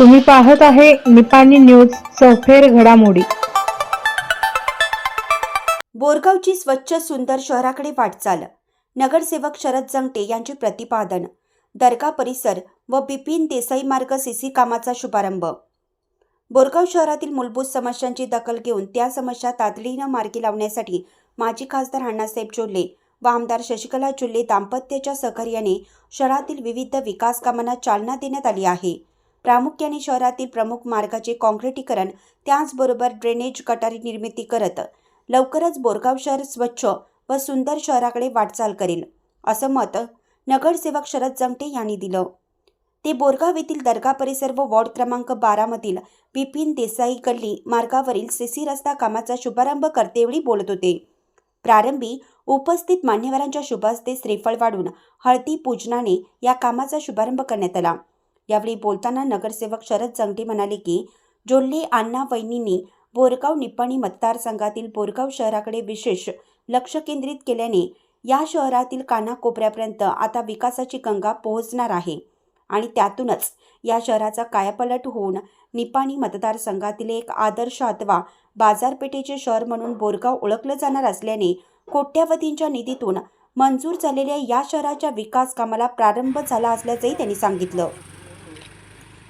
तुम्ही पाहत आहे निपाणी न्यूज सफेर घडामोडी. बोरगावची स्वच्छ सुंदर शहराकडे वाटचाल. नगरसेवक शरद जंगटे यांचे प्रतिपादन. दर्गा परिसर व बिपिन देसाई मार्ग सीसी कामाचा शुभारंभ. बोरगाव शहरातील मूलभूत समस्यांची दखल घेऊन त्या समस्या तातडीनं मार्गी लावण्यासाठी माजी खासदार अण्णासाहेब चोल्ले व आमदार शशिकला चुल्ले दाम्पत्याच्या सहकार्याने शहरातील विविध विकास कामांना चालना देण्यात आली आहे. प्रामुख्याने शहरातील प्रमुख मार्गाचे काँक्रिटीकरण त्याचबरोबर ड्रेनेज गटारी निर्मिती करत लवकरच बोरगाव शहर स्वच्छ व सुंदर शहराकडे वाटचाल करेल असं मत नगरसेवक शरद जमटे यांनी दिलं. ते बोरगाव येथील दर्गा परिसर व वॉर्ड क्रमांक बारामधील बिपिन देसाई गल्ली मार्गावरील सीसी रस्ता कामाचा शुभारंभ करतेवेळी बोलत होते. प्रारंभी उपस्थित मान्यवरांच्या शुभहस्ते श्रीफळ वाढून हळदी पूजनाने या कामाचा शुभारंभ करण्यात आला. यावेळी बोलताना नगरसेवक शरद जंगटे म्हणाले की जोल्ले अण्णा वहिनींनी बोरगाव निपाणी मतदारसंघातील बोरगाव शहराकडे विशेष लक्ष केंद्रित केल्याने या शहरातील कानाकोपऱ्यापर्यंत आता विकासाची गंगा पोहोचणार आहे आणि त्यातूनच या शहराचा कायापलट होऊन निपाणी मतदारसंघातील एक आदर्श अथवा बाजारपेठेचे शहर म्हणून बोरगाव ओळखलं जाणार असल्याने कोट्यावधींच्या निधीतून मंजूर झालेल्या या शहराच्या विकास कामाला प्रारंभ झाला असल्याचंही त्यांनी सांगितलं.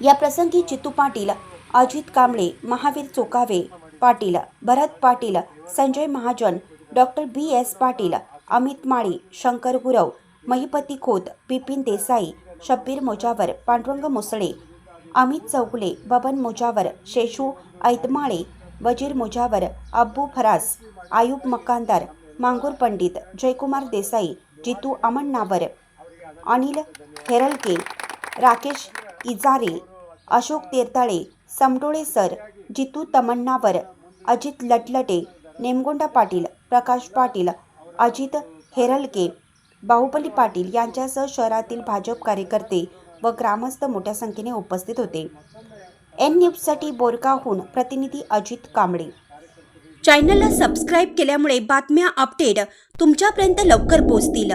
या प्रसंगी Chitu Patil Ajit Kamble Mahavir Chokave Patil Bharat Patil Sanjay Mahajan doctor B S Patil Amit Mali Shankar Gurav Mahipati Khot Bipin Desai Shabbir Mojawar Pandurang Musale Amit Chougule Baban Mojawar Shesu Aitmale Wazir Mojawar Abbu Faras Ayub Makandar Mangur Pandit Jaykumar Desai Jitu Aman Nawar Anil Herlake Rakesh Ijare Ashok Tertale Samtole sir Jitu Tamannavar Ajit Latlate Nemgonda Patil Prakash Patil Ajit Herlake Bahubali Patil यांच्यासह शहरातील भाजप कार्यकर्ते व ग्रामस्थ मोठ्या संख्येने उपस्थित होते. N न्यूजसाठी बोरकाहून प्रतिनिधी अजित कांबळे. चॅनलला सबस्क्राईब केल्यामुळे बातम्या अपडेट तुमच्यापर्यंत लवकर पोहोचतील.